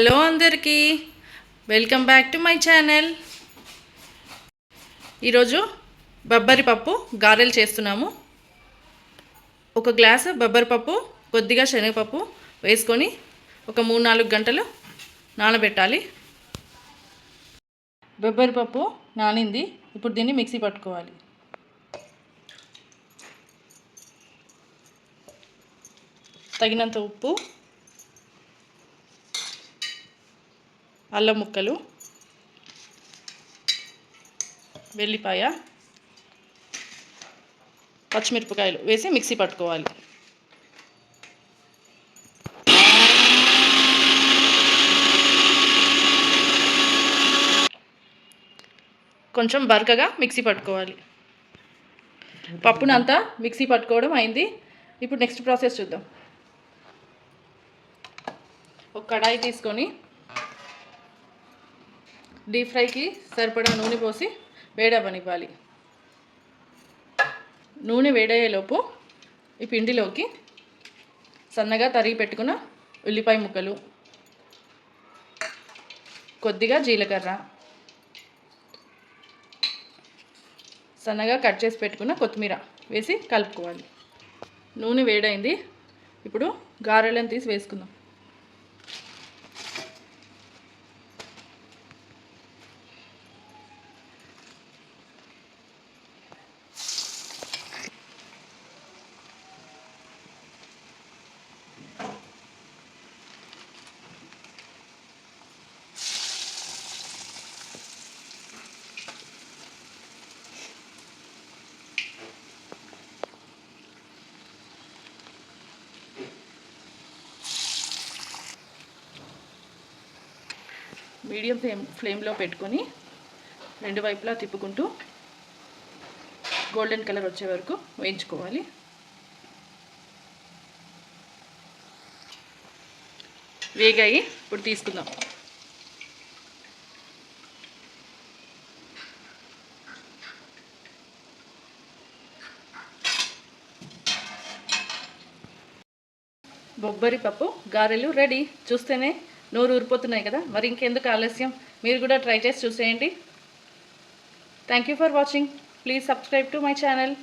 Hello అందరికీ. Welcome back to my channel. ఈరోజు బొబ్బరి పప్పు గారెలు చేస్తున్నాము. ఒక గ్లాసు బొబ్బరి పప్పు కొద్దిగా శనగపప్పు వేసుకొని ఒక మూడు నాలుగు గంటలు నానబెట్టాలి. బొబ్బరి పప్పు నానింది. ఇప్పుడు దీన్ని మిక్సీ పట్టుకోవాలి. తగినంత ఉప్పు అల్లం ముక్కలు వెల్లిపాయ పచ్చిమిరపకాయలు వేసి మిక్సీ పట్టుకోవాలి. కొంచెం బరకగా మిక్సీ పట్టుకోవాలి. పప్పునంతా మిక్సీ పట్టుకోవడం అయింది. ఇప్పుడు నెక్స్ట్ ప్రాసెస్ చూద్దాం. ఒక కడాయి తీసుకొని డీప్ ఫ్రైకి సరిపడా నూనె పోసి వేడవనివ్వాలి నూనె వేడయ్యేలోపు ఈ పిండిలోకి సన్నగా తరిగి పెట్టుకున్న ఉల్లిపాయ ముక్కలు కొద్దిగా జీలకర్ర సన్నగా కట్ చేసి పెట్టుకున్న కొత్తిమీర వేసి కలుపుకోవాలి. నూనె వేడైంది. ఇప్పుడు గారెలను తీసి వేసుకుందాం. మీడియం ఫ్లేమ్ ఫ్లేమ్లో పెట్టుకొని రెండు వైపులా తిప్పుకుంటూ గోల్డెన్ కలర్ వచ్చే వరకు వేయించుకోవాలి. వేగాయి ఇప్పుడు తీసుకుందాం. బొబ్బరి పప్పు గారెలు రెడీ. చూస్తేనే నోరు ఊరిపోతున్నాయి కదా. మరి ఇంకెందుకు ఆలస్యం? మీరు కూడా ట్రై చేసి చూసేయండి. Thank you for watching please subscribe to my channel